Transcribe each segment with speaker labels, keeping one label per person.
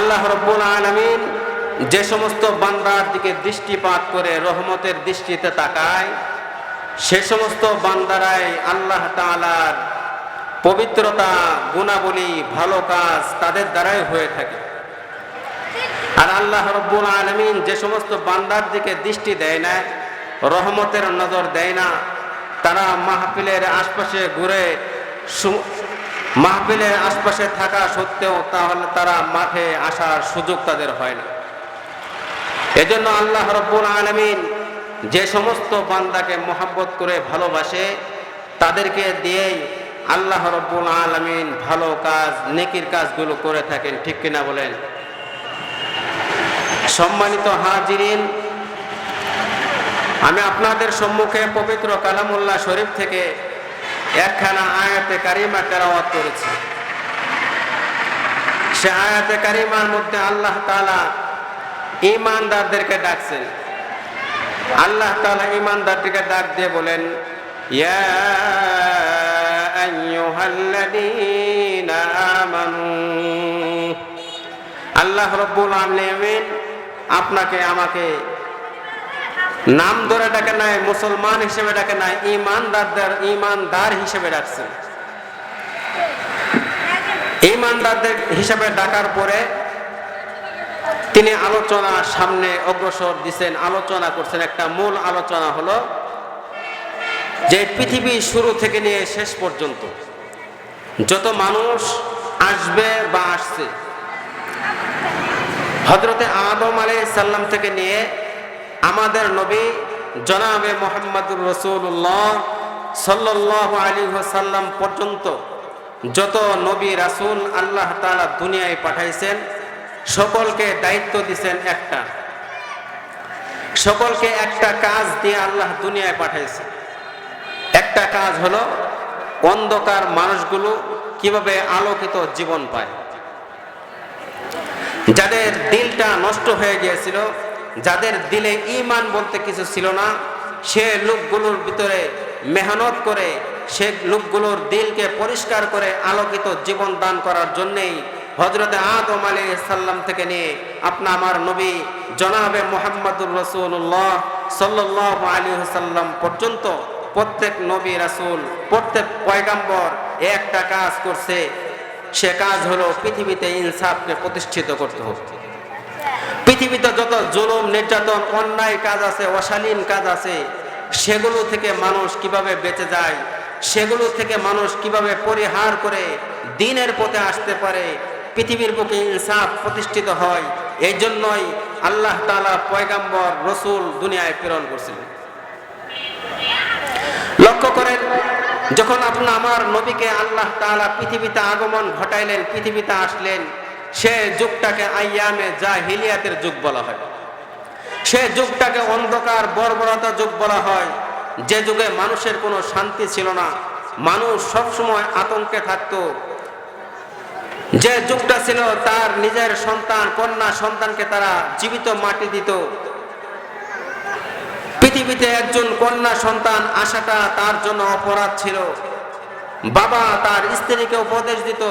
Speaker 1: আল্লাহ রব্বুল আলমিন যে সমস্ত বান্দার দিকে দৃষ্টিপাত করে রহমতের দৃষ্টিতে তাকায়, সে সমস্ত বান্দারাই আল্লাহ তালার পবিত্রতা, গুণাবলী, ভালো কাজ তাদের দ্বারাই হয়ে থাকে। আর আল্লাহ রব্বুল আলমিন যে সমস্ত বান্দার দিকে দৃষ্টি দেয় না, রহমতের নজর দেয় না, তারা মাহফিলের আশপাশে ঘুরে মাহফিলের আশপাশে থাকা সত্ত্বেও তাহলে তারা মাঠে আসার সুযোগ তাদের হয় না এজন্য আল্লাহ রব্বুল আলমিন যে সমস্ত বান্দাকে মোহাব্বত করে ভালোবাসে, তাদেরকে দিয়েই আল্লাহ রব্বুল আলমিন ভালো কাজ, নেকির কাজগুলো করে থাকেন, ঠিক কিনা বলেন? সম্মানিত হাজিরিন, আমি আপনাদের সম্মুখে পবিত্র কালামুল্লাহ শরীফ থেকে একখানা আয়াতে কারিমা তেরাওয়াত করেছি। সে আয়াতে কারিমার মধ্যে আল্লাহ তালা ইমানদারদেরকে ডাকছেন। আল্লাহ তালা ইমানদারদেরকে ডাক দিয়ে বলেন আল্লাহ রব্বুল আলমিন আপনাকে আমাকে নাম ধরে ডাকে নাই, মুসলমান হিসেবে ডাকে নাই, ইমানদারদের ইমানদার হিসেবে ডাকছেন ইমানদারদের হিসেবে ডাকার পরে তিনি আলোচনা সামনে অগ্রসর দিচ্ছেন, আলোচনা করছেন। একটা মূল আলোচনা হলো যে পৃথিবী শুরু থেকে নিয়ে শেষ পর্যন্ত যত মানুষ আসবে বা আসছে হজরতে আদম আলী সাল্লাম থেকে নিয়ে আমাদের নবী জনাবে মোহাম্মদুর রসুল্লাহ সাল্লাহ আলী সাল্লাম পর্যন্ত যত নবী রাসুল আল্লাহ তাআলা দুনিয়ায় পাঠাইছেন, সকলকে দায়িত্ব দিছেন একটা। সকলকে একটা কাজ দিয়ে আল্লাহ দুনিয়ায় পাঠাইছে। একটা কাজ হলো অন্ধকার মানুষগুলো কীভাবে আলোকিত জীবন পায়। যাদের দিলটা নষ্ট হয়ে গিয়েছিল যাদের দিলে ইমান বলতে কিছু ছিল না, সে লোকগুলোর ভিতরে মেহনত করে, সে লোকগুলোর দিলকে পরিষ্কার করে আলোকিত জীবন দান করার জন্যেই হজরতে আদম আলী সাল্লাম থেকে নিয়ে আপনা আমার নবী জনাবে মোহাম্মদুর রসুল্লাহ সাল্লাহ আলী সাল্লাম পর্যন্ত প্রত্যেক নবী রাসূল, প্রত্যেক পয়গাম্বর একটা কাজ করছে। সে কাজ হলো পৃথিবীতে ইনসাফকে প্রতিষ্ঠিত করতে হবে। পৃথিবীতে যত জুলুম, নির্যাতন, অন্যায় কাজ আছে, অশালীন কাজ আছে, সেগুলো থেকে মানুষ কীভাবে বেঁচে যায়, সেগুলো থেকে মানুষ কীভাবে পরিহার করে দিনের পথে আসতে পারে, পৃথিবীর বুকে ইনসাফ প্রতিষ্ঠিত হয়, এই জন্যই আল্লাহ তালা পয়গাম্বর, রসুল দুনিয়ায় প্রেরণ করছিলেন লক্ষ্য করেন, যখন আপনি আমার নবীকে আল্লাহ তাআলা পৃথিবীতে আগমন ঘটাইলেন, পৃথিবীতে আসলেন সে যুগটাকে আইয়ামে জাহিলিয়াতের যুগ বলা হয়। সে যুগটাকে অন্ধকার, বর্বরতা যুগ বলা হয়। যে যুগে মানুষের কোনো শান্তি ছিল না, মানুষ সবসময় আতঙ্কে থাকতো। যে যুগটা ছিল তার নিজের সন্তান, কন্যা সন্তানকে তারা জীবিত মাটি দিত। পৃথিবীতে একজন কন্যা সন্তান আসাটা তার জন্য অপরাধ ছিল। বাবা তার স্ত্রীকে উপদেশ দিত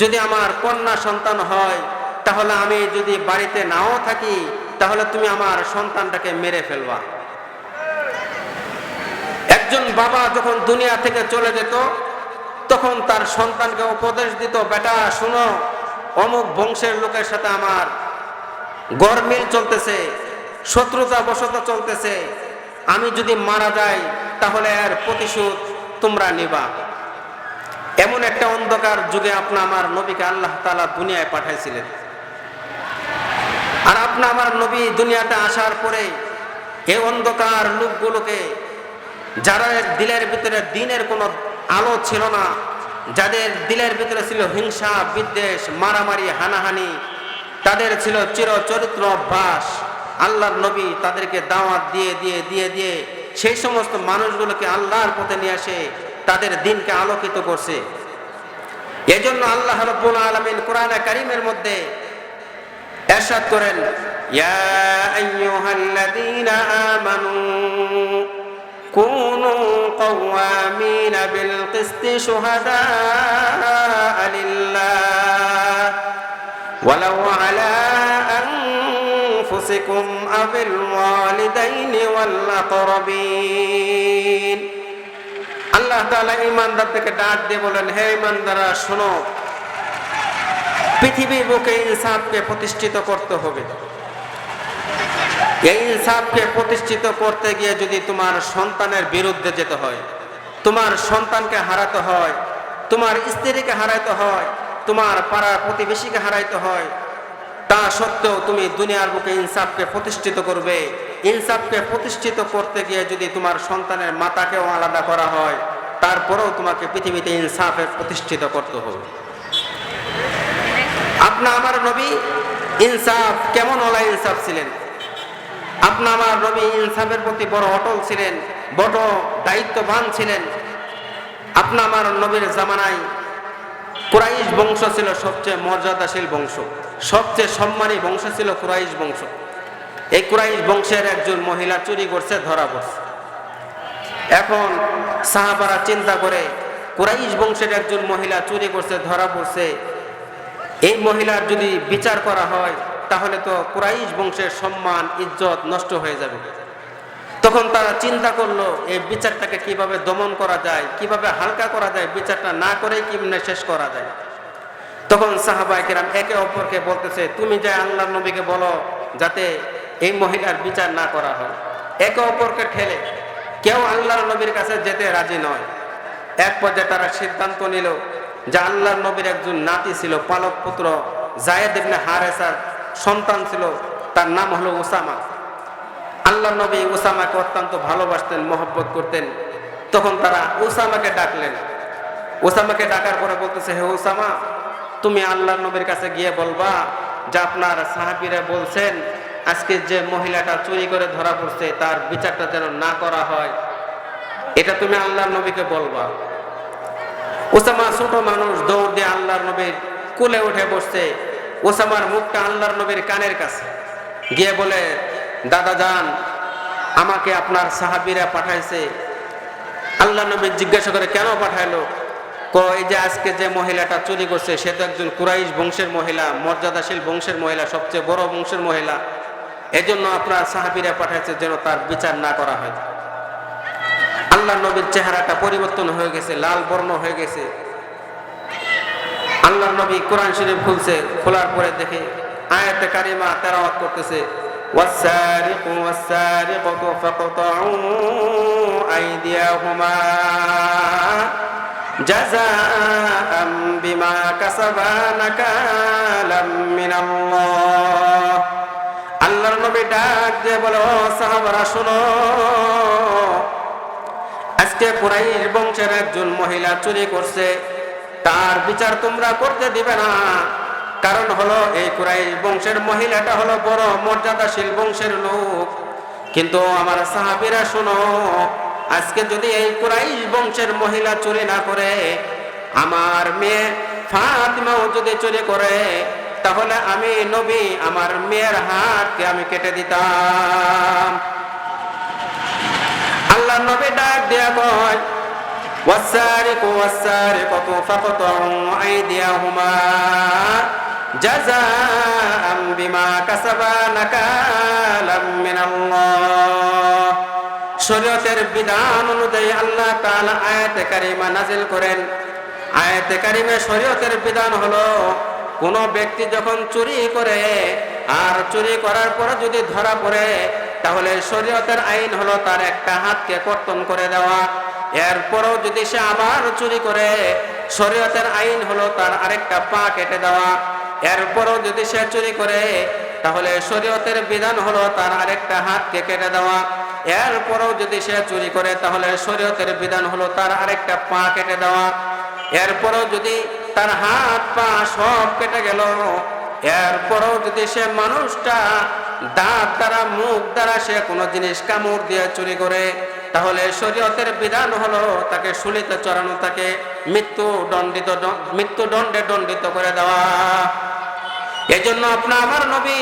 Speaker 1: যদি আমার কন্যা সন্তান হয়, তাহলে আমি যদি বাড়িতে নাও থাকি, তাহলে তুমি আমার সন্তানটাকে মেরে ফেলবা। একজন বাবা যখন দুনিয়া থেকে চলে যেত, তখন তার সন্তানকে উপদেশ দিত, বেটা, শুনো, অমুক বংশের লোকের সাথে আমার গরমিল চলতেছে শত্রুতা বশতা চলতেছে। আমি যদি মারা যাই, তাহলে এর প্রতিশোধ তোমরা নিবা। এমন একটা অন্ধকার যুগে আপনা আমার নবীকে আল্লাহ তালা দুনিয়ায় পাঠাইছিলেন। আর আপনা আমার নবী দুনিয়াতে আসার পরে এই অন্ধকার লোকগুলোকে, যারা দিলের ভিতরে দিনের কোনো আলো ছিল না, যাদের দিলের ভিতরে ছিল হিংসা, বিদ্বেষ, মারামারি, হানাহানি, তাদের ছিল চির চরিত্র অভ্যাস। আল্লাহর নবী তাদেরকে দাওয়াত দিয়ে দিয়ে দিয়ে দিয়ে সেই সমস্ত মানুষগুলোকে আল্লাহর পথে নিয়ে আসে তাদের দিনকে আলোকিত করছে এজন্য আল্লাহ রব্বুল আলমিন কোরআন কারিমের মধ্যে এরশাদ করেন ইয়া আইয়ুহাল্লাযীনা আমানু كونوا قوامين بالقسط شهداء لله ولو على أنفسكم أو الوالدين والأقربين আল্লাহ তাআলা ইমানদারদেরকে ডাক দিয়ে বলেন, হে ইমানদাররা শোনো। পৃথিবীর বুকে ইনসাফকে প্রতিষ্ঠিত করতে হবে। এই ইনসাফকে প্রতিষ্ঠিত করতে গিয়ে যদি তোমার সন্তানের বিরুদ্ধে যেতে হয়, তোমার সন্তানকে হারাতে হয়, তোমার স্ত্রীকে হারাইতে হয়, তোমার পাড়ার প্রতিবেশীকে হারাইতে হয়, তা সত্ত্বেও তুমি দুনিয়ার বুকে ইনসাফকে প্রতিষ্ঠিত করবে। ইনসাফকে প্রতিষ্ঠিত করতে গিয়ে যদি তোমার সন্তানের মাতাকেও আলাদা করা হয় তারপরেও তোমাকে পৃথিবীতে ইনসাফে প্রতিষ্ঠিত করতে হবে। আপনা আমার নবী ইনসাফ, কেমন ওলা ইনসাফ ছিলেন? আপনা আমার নবী ইনসাফের প্রতি বড় অটল ছিলেন, বড় দায়িত্ববান ছিলেন। আপনা আমার নবীর জামানায় কুরাইশ বংশ ছিল সবচেয়ে মর্যাদাশীল বংশ, সবচেয়ে সম্মানী বংশ ছিল কুরাইশ বংশ। এই কুরাইশ বংশের একজন মহিলা চুরি করছে, ধরা পড়ছে। এখন সাহাবারা চিন্তা করে, কুরাইশ বংশের একজন মহিলা চুরি করছে, ধরা পড়ছে। এই মহিলার যদি বিচার করা হয়, তাহলে তো কুরাইশ বংশের সম্মান, ইজ্জত নষ্ট হয়ে যাবে। তখন তারা চিন্তা করল এই বিচারটাকে কীভাবে দমন করা যায়, কীভাবে হালকা করা যায়, বিচারটা না করেই কীভাবে শেষ করা যায়। তখন সাহাবাই কেরাম একে অপরকে বলতেছে, তুমি যে আল্লাহর নবীকে বলো, যাতে এই মহিলার বিচার না করা হয়। একে অপরকে ঠেলে কেউ আল্লাহর নবীর কাছে যেতে রাজি নয়। এক পর্যায়ে তারা সিদ্ধান্ত নিল যে আল্লাহর নবীর একজন নাতি ছিল, পালক পুত্র জায়েদ ইবনে হারেসার সন্তান ছিল, তার নাম হলো ওসামা আল্লাহ নবী ওসামাকে অত্যন্ত ভালোবাসতেন, মহব্বত করতেন। তখন তারা ওসামাকে ডাকলেন। ওসামাকে ডাকার পরে বলতেছে, হে ওসামা তুমি আল্লাহ নবীর কাছে গিয়ে বলবা যে আপনার সাহাবিরা বলছেন আজকে যে মহিলাটা চুরি করে ধরা পড়ছে, তার বিচারটা যেন না করা হয়, এটা তুমি আল্লাহর নবীকে বলবা। ওসামা ছোট মানুষ দৌড় দিয়ে আল্লাহর নবীর কুলে উঠে বসছে। ওসামার মুখটা আল্লাহর নবীর কানের কাছে। গিয়ে বলে, দাদা যান, আমাকে আপনার সাহাবিরা পাঠাইছে। আল্লাহ নবী জিজ্ঞাসা করে, কেন পাঠাইলো? কই যে আজকে যে মহিলাটা চুরি করছে, সে তো একজন কুরাইশ বংশের মহিলা, মর্যাদাশীল বংশের মহিলা, সবচেয়ে বড় বংশের মহিলা। এজন্য আপনার সাহাবিরা পাঠাইছে যেন তার বিচার না করা হয় আল্লাহ নবীর চেহারাটা পরিবর্তন হয়ে গেছে লাল বর্ণ হয়ে গেছে আল্লাহ নবী কোরআন শরীফ খুলছে খোলার পরে দেখে আয়াতে কারিমা তেরাওয়াত করতেছে والسارق والسارقة فاقطعوا أيديهما جزاء بما كسبا نكالا من الله আল্লাহর নবী ডাক দিয়ে বলো, সাহাবারা, শোনো। আজকে কুরাইশ বংশের একজন মহিলা চুরি করছে। তার বিচার তোমরা করতে দিবে না। কারণ হলো এই কুরাইশ বংশের মহিলাটা হলো বড় মর্যাদাশীল বংশের লোক। কিন্তু আমার সাহাবিরা, শোনো, আজকে যদি এই কুরাইশ বংশের মহিলা চুরি না করে, আমার মেয়ে ফাতিমাও যদি চুরি করে তাহলে আমি নবী আমার মেয়ের হাতকে আমি কেটে দিতাম আল্লাহ নবী ডাক দেয়া কয় والسارق والسارقة فاقطعوا أيديهما جزاء بما كسبا نكالا من الله শরীয়তের বিধান অনুযায়ী আল্লাহ তাআলা আয়াতে কারিমা নাজিল করেন আয়াতে কারিমে শরীয়তের বিধান হলো কোন ব্যক্তি যখন চুরি করে আর চুরি করার পরে যদি ধরা পড়ে, তাহলে শরীয়তের আইন হলো তার একটা হাতকে কর্তন করে দেওয়া। এরপরও যদি সে আবার চুরি করে, শরীয়তের আইন হলো তার আরেকটা পা কেটে দেওয়া। এরপরও যদি সে চুরি করে, তাহলে শরীয়তের বিধান হলো তার আরেকটা হাতকে কেটে দেওয়া। এরপরও যদি সে চুরি করে, তাহলে শরীয়তের বিধান হলো তার আরেকটা পা কেটে দেওয়া। এরপরও যদি তার হাত পা সব কেটে গেল। এরপরও যদি সে মানুষটা দাঁত দ্বারা, মুখ দ্বারা সে কোনো জিনিস কামড় দিয়ে চুরি করে, তাহলে শরীয়তের বিধান হলো তাকে শুলিতে চড়ানো, তাকে মৃত্যু দণ্ডিত মৃত্যু দণ্ডে দণ্ডিত করে দেওয়া। এজন্য আপনার আমার নবী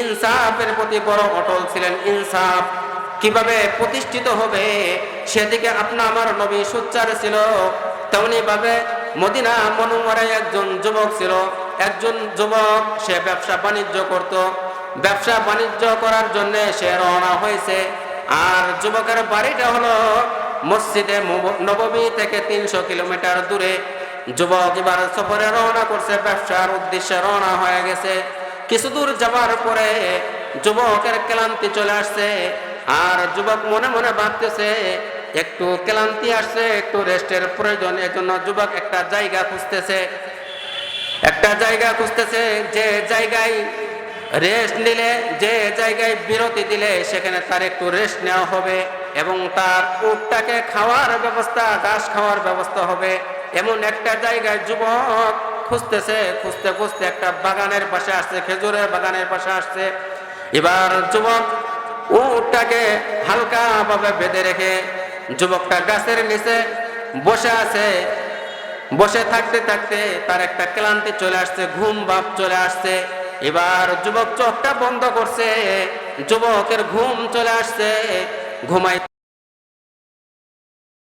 Speaker 1: ইনসাফের প্রতি বড় অটল ছিলেন। ইনসাফ কীভাবে প্রতিষ্ঠিত হবে, সেদিকে আপনা আমার নবী সোচ্চার ছিল। তেমনি ভাবে মদিনা মনোমরে একজন যুবক ছিল। একজন যুবক, সে ব্যবসা বাণিজ্য করত। ব্যবসা বাণিজ্য করার জন্য সে রওনা হয়েছে। আর যুবকের বাড়িটা হলো মসজিদে নববী থেকে তিনশো কিলোমিটার দূরে। যুবক এবার সফরে রওনা করছে, ব্যবসার উদ্দেশ্যে রওনা হয়ে গেছে। কিছু দূর যাবার পরে যুবকের ক্লান্তি চলে আসছে। আর যুবক মনে মনে ভাবতেছে একটু ক্লান্তি আসছে, একটু রেস্টের প্রয়োজন, এজন্য যুবক একটা জায়গা খুঁজতেছে। একটা জায়গা খুঁজতেছে, যে জায়গায় রেস্ট নিলে, যে জায়গায় বিরতি দিলে, সেখানে তার একটু রেস্ট নেওয়া হবে এবং তার উটটাকে খাওয়ার ব্যবস্থা, ঘাস খাওয়ার ব্যবস্থা হবে। এমন একটা জায়গায় যুবক খুঁজতেছে, খুঁজতে খুঁজতে একটা বাগানের পাশে আসছে, খেজুরের বাগানের পাশে আসছে। এবার যুবক উটটাকে হালকাভাবে বেঁধে রেখে যুবকটা গাছের নিচে বসে আছে। বসে থাকতে থাকতে তার একটা ক্লান্তি চলে আসছে, ঘুম ভাব চলে আসছে। এবার যুবক চোখটা বন্ধ করছে, যুবকের ঘুম চলে আসছে। ঘুমাই